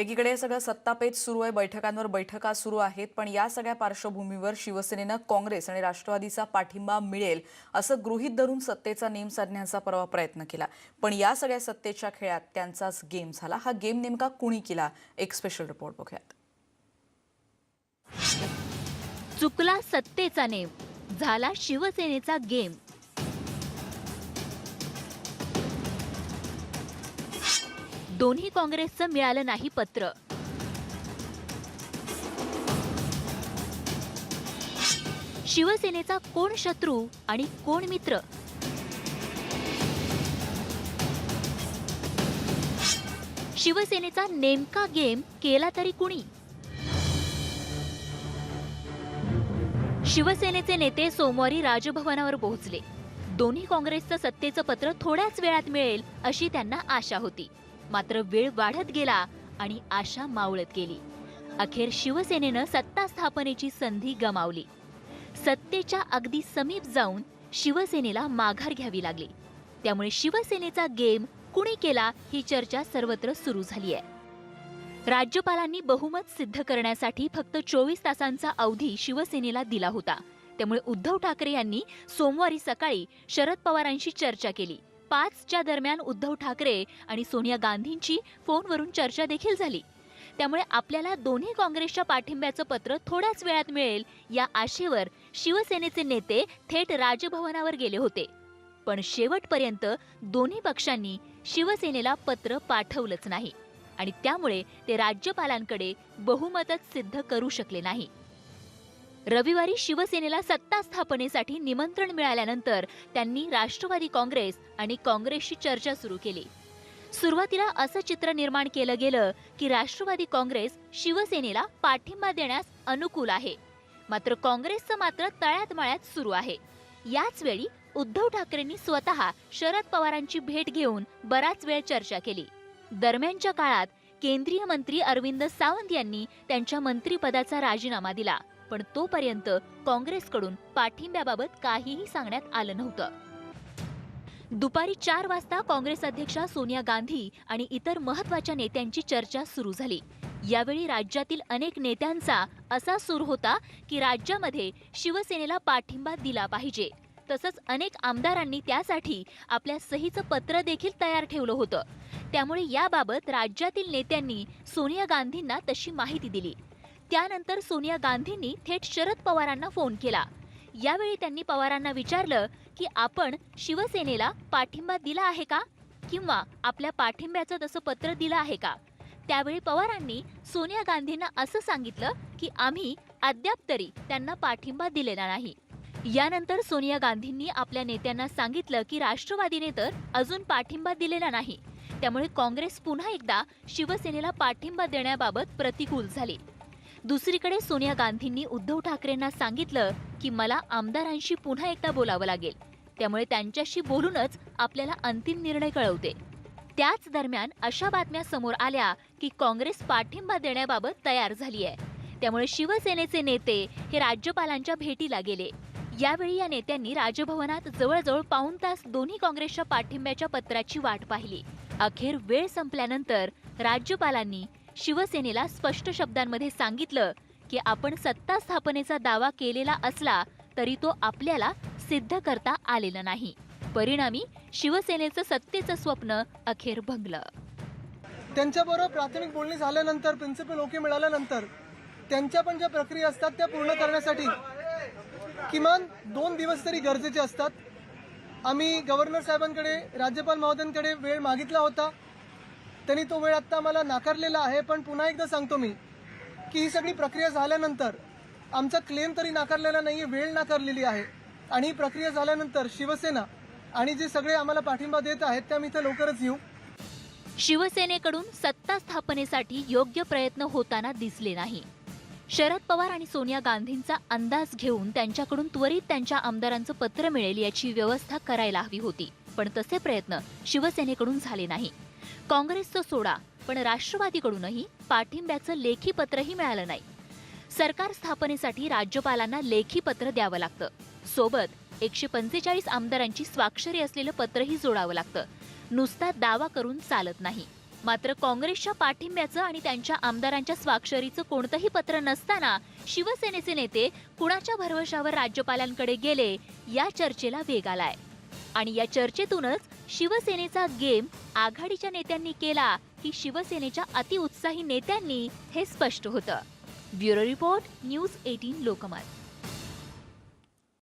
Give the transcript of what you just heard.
एकीकडे सगळं सत्तापेच सुरू आहे बैठकांवर बैठका सुरू आहेत पण या सगळ्या पार्श्वभूमीवर शिवसेनेनं काँग्रेस आणि राष्ट्रवादीचा पाठिंबा मिळेल असं गृहीत धरून सत्तेचा नेम साधण्याचा परवा प्रयत्न केला. पण या सगळ्या सत्तेच्या खेळात त्यांचाच गेम झाला. हा गेम नेमका कुणी केला? एक स्पेशल रिपोर्ट बघूयात. चुकला सत्तेचा नेम झाला शिवसेनेचा गेम. दोन्ही काँग्रेसचं मिळालं नाही पत्र. शिवसेनेचा कोण शत्रू आणि कोण मित्र? शिवसेनेचा नेमका गेम केला तरी कुणी? शिवसेनेचे नेते सोमवारी राजभवनावर पोहोचले. दोन्ही काँग्रेसचं सत्तेचं पत्र थोड्याच वेळात मिळेल अशी त्यांना आशा होती. मात्र वेळ वाढत गेला आणि आशा मावळत गेली. अखेर शिवसेनेनं सत्ता स्थापनेची संधी गमावली. सत्तेच्या अगदी समीप जाऊन शिवसेनेला माघार घ्यावी लागली. त्यामुळे शिवसेनेचा गेम कुणी केला ही चर्चा सर्वत्र सुरू झाली आहे राज्यपालांनी बहुमत सिद्ध करण्यासाठी फक्त चोवीस तासांचा अवधी शिवसेनेला दिला होता. त्यामुळे उद्धव ठाकरे यांनी सोमवारी सकाळी शरद पवारांशी चर्चा केली. पाचच्या दरम्यान उद्धव ठाकरे आणि सोनिया गांधींची फोनवरून चर्चा देखील झाली. त्यामुळे आपल्याला दोन्ही काँग्रेसच्या पाठिंब्याचं पत्र थोड्याच वेळात मिळेल या आशेवर शिवसेनेचे नेते थेट राजभवनावर गेले होते. पण शेवटपर्यंत दोन्ही पक्षांनी शिवसेनेला पत्र पाठवलंच नाही आणि त्यामुळे ते राज्यपालांकडे बहुमतच सिद्ध करू शकले नाही. रविवारी शिवसेनेला सत्ता स्थापनेसाठी निमंत्रण मिळाल्यानंतर त्यांनी राष्ट्रवादी काँग्रेस आणि काँग्रेसशी चर्चा सुरू केली. सुरुवातीला असं चित्र निर्माण केलं गेलं की राष्ट्रवादी काँग्रेस शिवसेनेला पाठिंबा देण्यास अनुकूल आहे. मात्र काँग्रेसचं मात्र तळ्यात मळ्यात सुरू आहे. याच वेळी उद्धव ठाकरेंनी स्वतः शरद पवारांची भेट घेऊन बराच वेळ चर्चा केली. दरम्यानच्या काळात केंद्रीय मंत्री अरविंद सावंत यांनी त्यांच्या मंत्रिपदाचा राजीनामा दिला. पण तोपर्यंत काँग्रेसकडून पाठिंब्याबाबत काहीही सांगण्यात आलं नव्हतं. दुपारी चार वाजता काँग्रेस अध्यक्षा सोनिया गांधी आणि इतर महत्त्वाच्या नेत्यांची चर्चा सुरू झाली. यावेळी राज्यातील अनेक नेत्यांचा असा सूर होता की राज्यामध्ये शिवसेनेला पाठिंबा दिला पाहिजे. तसंच अनेक आमदारांनी त्यासाठी आपल्या सहीचं पत्र देखील तयार ठेवलं होतं. त्यामुळे याबाबत राज्यातील नेत्यांनी सोनिया गांधींना तशी माहिती दिली. त्यानंतर सोनिया गांधींनी थेट शरद पवारांना फोन केला. यावेळी त्यांनी पवारांना विचारलं की आपण शिवसेनेला पाठिंबा दिला आहे का? किंवा आपल्या पाठिंब्याचं तसं पत्र दिलं आहे का? त्यावेळी पवारांनी सोनिया गांधींना असं सांगितलं की आम्ही अद्याप तरी त्यांना पाठिंबा दिलेला नाही. यानंतर सोनिया गांधींनी आपल्या नेत्यांना सांगितलं की राष्ट्रवादीने तर अजून पाठिंबा दिलेला नाही. त्यामुळे काँग्रेस पुन्हा एकदा शिवसेनेला पाठिंबा देण्याबाबत प्रतिकूल झाली. दुसरीकडे सोनिया गांधींनी उद्धव ठाकरेंना सांगितलं की मला आमदारांशी पुन्हा एकदा बोलावं लागेल. त्यामुळे त्यांच्याशी बोलूनच आपल्याला अंतिम निर्णय कळवते. त्याच दरम्यान अशा बातम्या समोर आल्या की काँग्रेस पाठिंबा देण्याबाबत तयार झाली आहे त्यामुळे शिवसेनेचे नेते हे राज्यपालांच्या भेटीला गेले. यावेळी या नेत्यांनी राजभवनात जवळजवळ पाऊण तास दोन्ही काँग्रेसच्या पाठिंब्याच्या पत्राची वाट पाहिली. अखेर वेळ संपल्यानंतर राज्यपालांनी शिवसेनेला स्पष्ट शब्दांमध्ये सांगितलं की आपण सत्ता स्थापनेचा दावा केलेला असला तरी तो आपल्याला सिद्ध करता आलेला नाही. परिणामी शिवसेनेचं सत्तेचं स्वप्न अखेर भंगलं. त्यांच्याबरोबर प्राथमिक बोलणी झाल्यानंतर प्रिन्सिपल ओके मिळाल्यानंतर त्यांच्या पण ज्या प्रक्रिया असतात त्या पूर्ण करण्यासाठी किमान दोन दिवस तरी गरजेचे असतात. आम्ही गव्हर्नर साहेबांकडे राज्यपाल महोदयांकडे वेळ मागितला होता. त्यांनी तो वेळ आत्ता मला नाकारलेला आहे पण पुन्हा एकदा सांगतो मी की ही सगळी प्रक्रिया झाल्यानंतर आमचा क्लेम तरी नाकारलेला नाही आहे वेळ नाकारलेली आहे. आणि ही प्रक्रिया झाल्यानंतर शिवसेना आणि जे सगळे आम्हाला पाठिंबा देत आहेत त्या मी इथं लवकरच येऊ शिवसेनेकडून सत्ता स्थापनेसाठी योग्य प्रयत्न होताना दिसले नाही. शरद पवार आणि सोनिया गांधींचा अंदाज घेऊन त्यांच्याकडून त्वरित त्यांच्या आमदारांचं पत्र मिळेल याची व्यवस्था करायला हवी होती. पण तसे प्रयत्न शिवसेनेकडून झाले नाही. काँग्रेसचं सोडा पण राष्ट्रवादीकडूनही पाठिंब्याचं लेखी पत्रही मिळालं नाही. सरकार स्थापनेसाठी राज्यपालांना लेखी पत्र द्यावं लागतं. सोबत एकशे पंचेचाळीस आमदारांची स्वाक्षरी असलेलं पत्रही जोडावं लागतं. नुसता दावा करून चालत नाही. मात्र काँग्रेसच्या पाठिंब्याचं आणि त्यांच्या आमदारांच्या स्वाक्षरीचं कोणतंही पत्र नसताना शिवसेनेचे नेते कुणाच्या भरवशावर राज्यपालांकडे गेले या चर्चेला वेग आलाय. आणि या चर्चेतूनच शिवसेनेचा गेम आघाडीच्या नेत्यांनी केला. की शिवसेनेच्या अतिउत्साही नेत्यांनी हे स्पष्ट होतं. Bureau report news eighteen Lokmat.